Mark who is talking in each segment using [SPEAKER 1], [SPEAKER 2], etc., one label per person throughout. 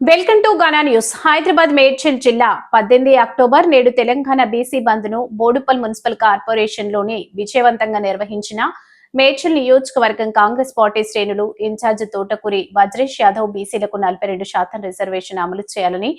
[SPEAKER 1] Welcome to Gaana news. Hyderabad Medchal జిల్లా పద్దెనిమిది October నేడు తెలంగాణ బీసీ బంద్ను బోడుపల్ మున్సిపల్ కార్పొరేషన్లోని విజయవంతంగా నిర్వహించిన మేడ్చల్ నియోజకవర్గం కాంగ్రెస్ పార్టీ శ్రేణులు ఇన్ఛార్జ్ తోటకూరి వజ్రేష్ యాదవ్ బీసీలకు నలభై రెండు శాతం రిజర్వేషన్ అమలు చేయాలని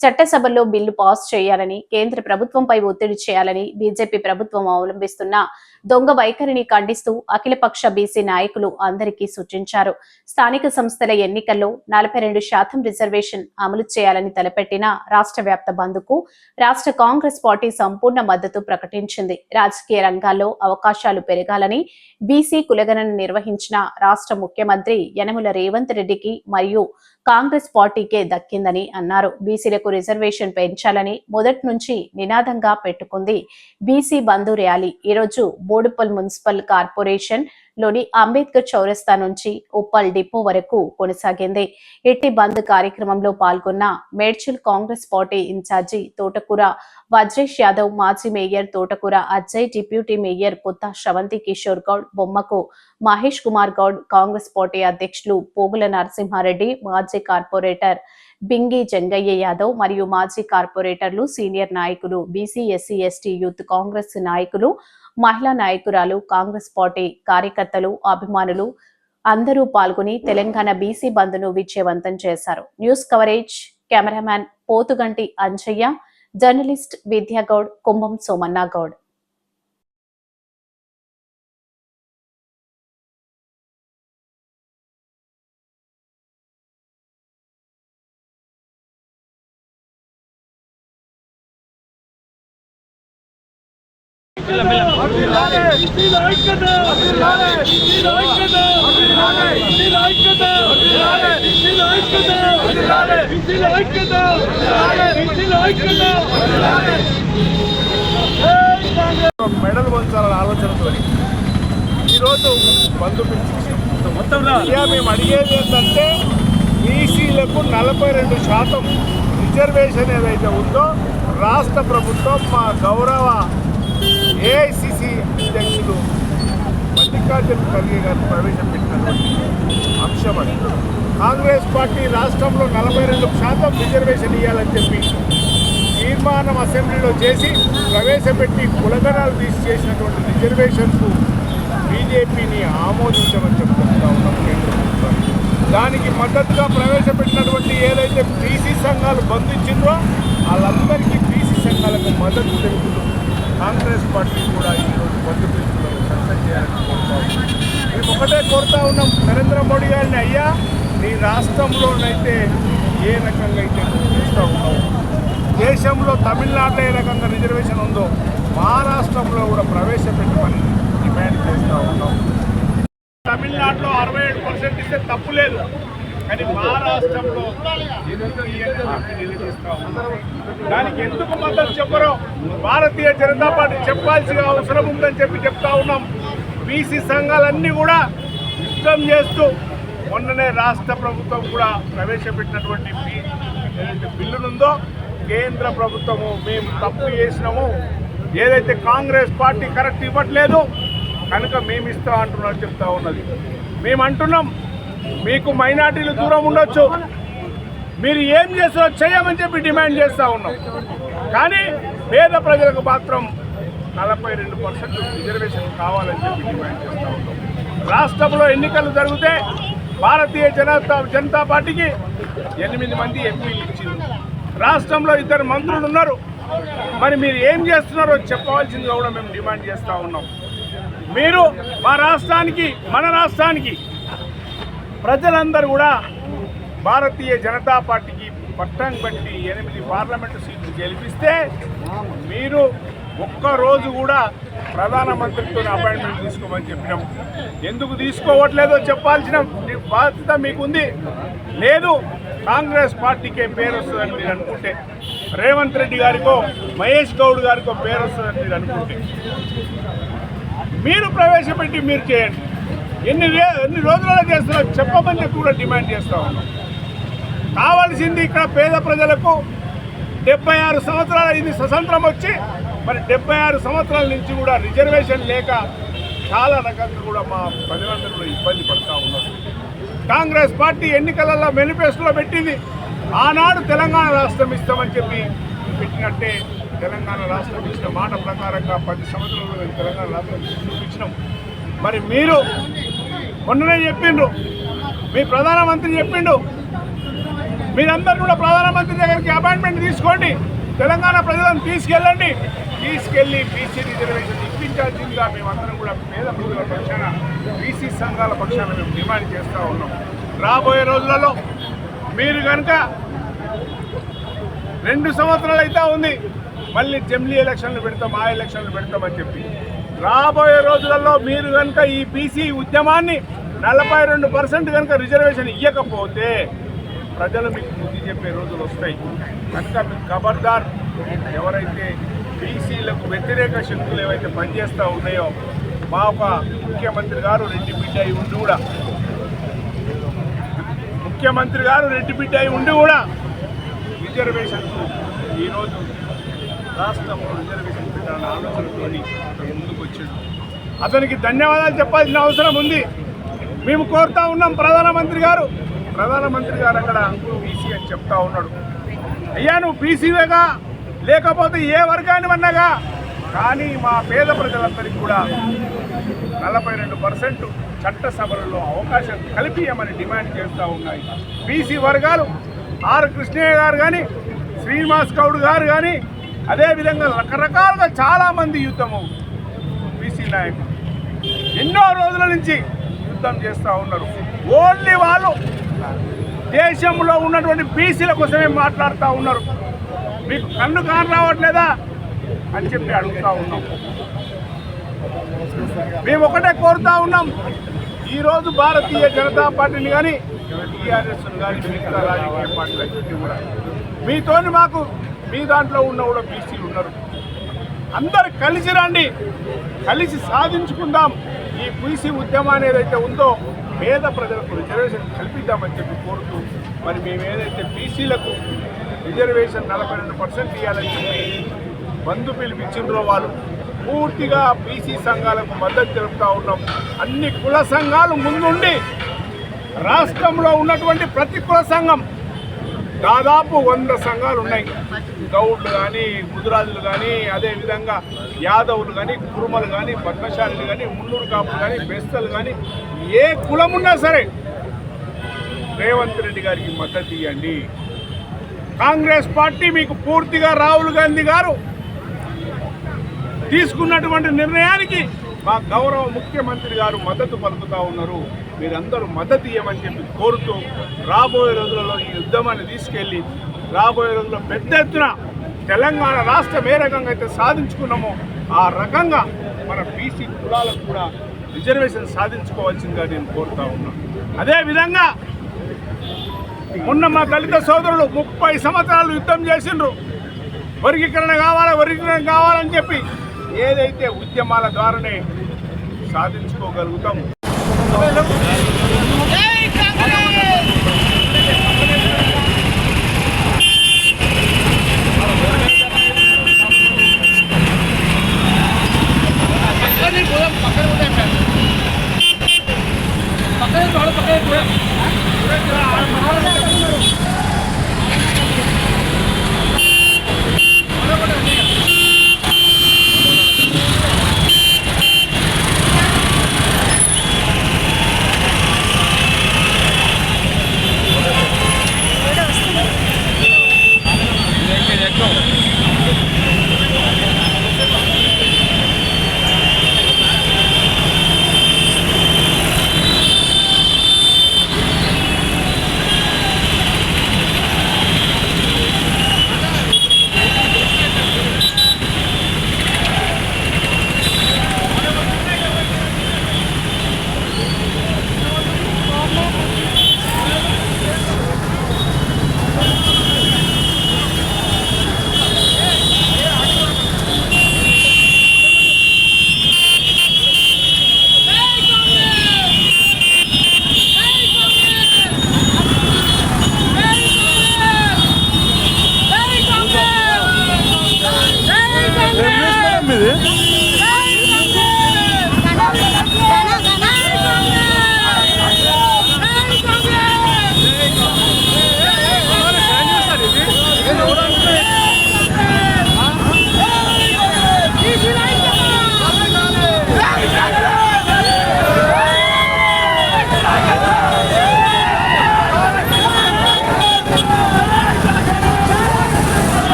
[SPEAKER 1] చట్టసభలో బిల్లు పాస్ చేయాలని కేంద్ర ప్రభుత్వంపై ఒత్తిడి చేయాలని బీజేపీ ప్రభుత్వం అవలంబిస్తున్న దొంగ వైఖరిని ఖండిస్తూ అఖిలపక్ష బీసీ నాయకులు అందరికీ సూచించారు. స్థానిక సంస్థల ఎన్నికల్లో నలభై రెండు శాతం రిజర్వేషన్ అమలు చేయాలని తలపెట్టిన రాష్ట్ర వ్యాప్త బంద్కు రాష్ట్ర కాంగ్రెస్ పార్టీ సంపూర్ణ మద్దతు ప్రకటించింది. రాజకీయ రంగాల్లో అవకాశాలు పెరగాలని బీసీ కులగణన నిర్వహించిన రాష్ట్ర ముఖ్యమంత్రి యనమల రేవంత్ రెడ్డికి మరియు కాంగ్రెస్ పార్టీకే దక్కిందని అన్నారు. బీసీలకు రిజర్వేషన్ పెంచాలని మొదటి నుంచి నినాదంగా పెట్టుకుంది బీసీ బంధు ర్యాలీ. ఈరోజు బోడుపల్ మున్సిపల్ కార్పొరేషన్ లోని అంబేద్కర్ చౌరస్తా నుంచి ఉప్పల్ డిపో వరకు కొనసాగింది. ఎట్టి బంద్ కార్యక్రమంలో పాల్గొన్న మేడ్చల్ కాంగ్రెస్ పార్టీ ఇన్ఛార్జి తోటకూర వజ్రేష్ యాదవ్ మాజీ mayor Thotakura Ajay deputy mayor కొత్త శ్రవంతి కిషోర్ గౌడ్ బొమ్మకు మహేష్ కుమార్ గౌడ్ కాంగ్రెస్ పార్టీ అధ్యక్షులు పోగుల నరసింహారెడ్డి మాజీ కార్పొరేటర్ బింగి జంగయ్య యాదవ్ మరియు మాజీ కార్పొరేటర్లు సీనియర్ నాయకులు BC SC ST youth Congress నాయకులు మహిళా నాయకురాలు కాంగ్రెస్ పార్టీ కార్యకర్తలు అభిమానులు అందరూ పాల్గొని తెలంగాణ బీసీ బంద్ను విజయవంతం చేశారు. News coverage cameraman Pothuganti Anjaiah journalist Vidyagoud Kumbham Somanna Goud.
[SPEAKER 2] Medal వంచాలనే ఆలోచనతో ఈరోజు బంధు మొత్తం మేము అడిగేది ఏంటంటే బీసీలకు నలభై రెండు శాతం రిజర్వేషన్ ఏదైతే ఉందో రాష్ట్ర ప్రభుత్వం మా గౌరవ ఏఐసిసి అధ్యక్షులు మల్లికార్జున ఖర్గే గారు ప్రవేశపెట్టినటువంటి అంశం అది కాంగ్రెస్ పార్టీ రాష్ట్రంలో నలభై రెండు శాతం రిజర్వేషన్ ఇవ్వాలని చెప్పి తీర్మానం అసెంబ్లీలో చేసి ప్రవేశపెట్టి కులగణాలు తీసి చేసినటువంటి రిజర్వేషన్కు బీజేపీని ఆమోదించమని చెప్తున్నా ఉన్నాం కేంద్ర ప్రభుత్వానికి. దానికి మద్దతుగా ప్రవేశపెట్టినటువంటి ఏదైతే బీసీ సంఘాలు బంధించిందో వాళ్ళందరికీ బీసీ సంఘాలకు మద్దతు తెలుపుతుంది కాంగ్రెస్ పార్టీ కూడా ఈరోజు బంధు పిలుపులను సక్సెస్ చేయాలని కోరుతా మేము ఒకటే కోరుతా ఉన్నాం. నరేంద్ర మోడీ గారిని అయ్యా నీ రాష్ట్రంలోనైతే ఏ రకంగా అయితే నువ్వు చూస్తూ ఉన్నావు? దేశంలో తమిళనాడులో ఏ రకంగా రిజర్వేషన్ ఉందో మహారాష్ట్రంలో కూడా ప్రవేశపెట్టమని డిమాండ్ చేస్తూ ఉన్నాం. తమిళనాడులో అరవై ఏడు పర్సెంట్ ఇస్తే తప్పు లేదు. కానీ మహారాష్ట్రంలో ఎందుకు ఇయ్యని నిలదీస్తా దానికి ఎందుకు మద్దతు చెప్పరు? భారతీయ జనతా పార్టీ చెప్పాల్సిన అవసరం ఉందని చెప్పి చెప్తా ఉన్నాం. బీసీ సంఘాలన్నీ కూడా యుద్ధం చేస్తూ మొన్ననే రాష్ట్ర ప్రభుత్వం కూడా ప్రవేశపెట్టినటువంటి బిల్లునుందో కేంద్ర ప్రభుత్వము మేము తప్పు చేసినాము. ఏదైతే కాంగ్రెస్ పార్టీ కరెక్ట్ ఇవ్వట్లేదు కనుక మేము ఇస్తాం అంటున్నారు చెప్తా ఉన్నది. మేము అంటున్నాం మీకు మైనార్టీలు దూరం ఉండొచ్చు. మీరు ఏం చేస్తారో చేయమని చెప్పి డిమాండ్ చేస్తూ ఉన్నాం. కానీ పేద ప్రజలకు మాత్రం నలభై రెండు పర్సెంట్ రిజర్వేషన్ కావాలని చెప్పి డిమాండ్ చేస్తూ ఉన్నాం. రాష్ట్రంలో ఎన్నికలు జరిగితే భారతీయ జనతా జనతా పార్టీకి ఎనిమిది మంది ఎంపీలు ఇచ్చింది. రాష్ట్రంలో ఇద్దరు మంత్రులు ఉన్నారు. మరి మీరు ఏం చేస్తున్నారో చెప్పవలసింది కూడా మేము డిమాండ్ చేస్తూ ఉన్నాం. మీరు మా రాష్ట్రానికి మన రాష్ట్రానికి ప్రజలందరూ కూడా భారతీయ జనతా పార్టీకి పట్టం బట్టి ఎనిమిది పార్లమెంటు సీట్లు గెలిపిస్తే మీరు ఒక్క రోజు కూడా ప్రధానమంత్రితో అపాయింట్మెంట్ తీసుకోమని చెప్పినాం. ఎందుకు తీసుకోవట్లేదో చెప్పాల్సిన బాధ్యత మీకుంది. లేదు కాంగ్రెస్ పార్టీకే పేరు వస్తుందని మీరు అనుకుంటే రేవంత్ రెడ్డి గారికో మహేష్ గౌడ్ గారికో పేరు వస్తుందని మీరు అనుకుంటే మీరు ప్రవేశపెట్టి మీరు చేయండి. ఎన్ని ఎన్ని రోజులలో చేస్తున్నారో? చెప్పమని చెప్పి కూడా డిమాండ్ చేస్తా ఉన్నాం. కావాల్సింది ఇక్కడ పేద ప్రజలకు డెబ్బై ఆరు సంవత్సరాల ఇది స్వతంత్రం వచ్చి మరి డెబ్బై ఆరు సంవత్సరాల నుంచి కూడా రిజర్వేషన్ లేక చాలా రకంగా కూడా మా ప్రజలందరూ కూడా ఇబ్బంది పడుతూ ఉన్నారు. కాంగ్రెస్ పార్టీ ఎన్నికలలో మేనిఫెస్టోలో పెట్టింది. ఆనాడు తెలంగాణ రాష్ట్రం ఇస్తామని చెప్పి పెట్టినట్టే తెలంగాణ రాష్ట్రం ఇచ్చిన మాట ప్రకారంగా పది సంవత్సరాలు తెలంగాణ రాష్ట్రం చూపించినాం. మరి మీరు మొన్ననే చెప్పిండ్రు మీ ప్రధానమంత్రి చెప్పిండు. మీరందరూ కూడా ప్రధానమంత్రి దగ్గరికి అపాయింట్మెంట్ తీసుకోండి. తెలంగాణ ప్రజలను తీసుకెళ్ళండి. తీసుకెళ్ళి బీసీ రిజర్వేషన్ ఇప్పించాల్సిందిగా మేమందరం కూడా పేద ప్రజల పక్షాన బీసీ సంఘాల పక్షాన మేము డిమాండ్ చేస్తూ ఉన్నాం. రాబోయే రోజులలో మీరు కనుక రెండు సంవత్సరాలు అయితే ఉంది మళ్ళీ జమిలీ ఎలక్షన్లు పెడతాం ఆ ఎలక్షన్లు పెడతామని చెప్పి. రాబోయే రోజులలో మీరు కనుక ఈ బీసీ ఉద్యమాన్ని నలభై రెండు పర్సెంట్ కనుక రిజర్వేషన్ ఇవ్వకపోతే ప్రజలు మీకు బుద్ధి చెప్పే రోజులు వస్తాయి. కనుక మీకు ఖబర్దార్ ఎవరైతే బీసీలకు వ్యతిరేక శక్తులు ఏవైతే పనిచేస్తూ ఉన్నాయో మా ఒక ముఖ్యమంత్రి గారు రెడ్డి బిడ్డ అయి ఉండి కూడా. ముఖ్యమంత్రి గారు రెడ్డి బిడ్డ అయి ఉండి కూడా రిజర్వేషన్ ఈరోజు రాష్ట్రంలో రిజర్వేషన్ పెట్టాలన్న ఆలోచనతో ముందుకు వచ్చాడు అతనికి ధన్యవాదాలు చెప్పాల్సిన అవసరం ఉంది. మేము కోరుతా ఉన్నాం ప్రధానమంత్రి గారు. ప్రధానమంత్రి గారు అక్కడ బీసీ అని చెప్తా ఉన్నాడు. అయ్యా నువ్వు బీసీవేగా లేకపోతే ఏ వర్గాన్ని అన్నగా కానీ మా పేద ప్రజలందరికీ కూడా నలభై రెండు పర్సెంట్ చట్టసభలలో అవకాశం కల్పియమని డిమాండ్ చేస్తూ ఉన్నాయి. బీసీ వర్గాలు ఆర్ కృష్ణయ్య గారు కానీ శ్రీనివాస్ గౌడ్ గారు కానీ అదేవిధంగా రకరకాలుగా చాలామంది యుద్ధము బీసీ నాయకులు. ఎన్నో రోజుల నుంచి యుద్ధం చేస్తూ ఉన్నారు. ఓన్లీ వాళ్ళు దేశంలో ఉన్నటువంటి బీసీల కోసమే మాట్లాడుతూ ఉన్నారు. మీకు కన్ను కాని రావట్లేదా అని చెప్పి అడుగుతూ ఉన్నాం. మేము ఒకటే కోరుతా ఉన్నాం. ఈరోజు భారతీయ జనతా పార్టీని కానీ టీఆర్ఎస్ కానీ మిగతా రాజకీయ పార్టీలన్నింటినీ కూడా. మీతోని మాకు మీ దాంట్లో ఉన్న కూడా బీసీలు ఉన్నారు. అందరు కలిసి రండి. కలిసి సాధించుకుందాం. ఈ బీసీ ఉద్యమాన్ని ఏదైతే ఉందో పేద ప్రజలకు రిజర్వేషన్ కల్పిద్దామని చెప్పి కోరుతూ మరి మేము ఏదైతే బీసీలకు రిజర్వేషన్ నలభై రెండు పర్సెంట్ ఇవ్వాలని చెప్పి బంధు పిలిపించిండ్రో వాళ్ళు పూర్తిగా బీసీ సంఘాలకు మద్దతు తెలుపుతూ ఉన్నాం. అన్ని కుల సంఘాలు ముందుండి రాష్ట్రంలో ఉన్నటువంటి ప్రతి కుల సంఘం దాదాపు వంద సంఘాలు ఉన్నాయి గౌడ్లు కానీ గుజరాతులు కానీ అదేవిధంగా యాదవులు కానీ కురుమలు కానీ పద్మశాలులు కానీ ముళ్ళూరు కాపులు కానీ బెస్తలు కానీ ఏ కులం ఉన్నా సరే రేవంత్ రెడ్డి గారికి మద్దతు ఇవ్వండి. కాంగ్రెస్ పార్టీ మీకు పూర్తిగా రాహుల్ గాంధీ గారు తీసుకున్నటువంటి నిర్ణయానికి మా గౌరవ ముఖ్యమంత్రి గారు మద్దతు పలుకుతా ఉన్నారు. మీరందరూ మద్దతు ఇవ్వమని చెప్పి కోరుతూ రాబోయే రోజులలో ఈ ఉద్యమాన్ని తీసుకెళ్ళి రాబోయే రోజుల్లో పెద్ద ఎత్తున తెలంగాణ రాష్ట్రం ఏ రకంగా అయితే సాధించుకున్నామో ఆ రకంగా మన బీసీ కులాలకు కూడా రిజర్వేషన్ సాధించుకోవాల్సిందిగా నేను కోరుతా ఉన్నాను అదేవిధంగా మొన్న మా దళిత సోదరులు ముప్పై సంవత్సరాలు యుద్ధం చేసిండ్రు. వర్గీకరణ కావాలా వర్గీకరణ కావాలని చెప్పి ఏదైతే ఉద్యమాల ద్వారానే సాధించుకోగలుగుతాం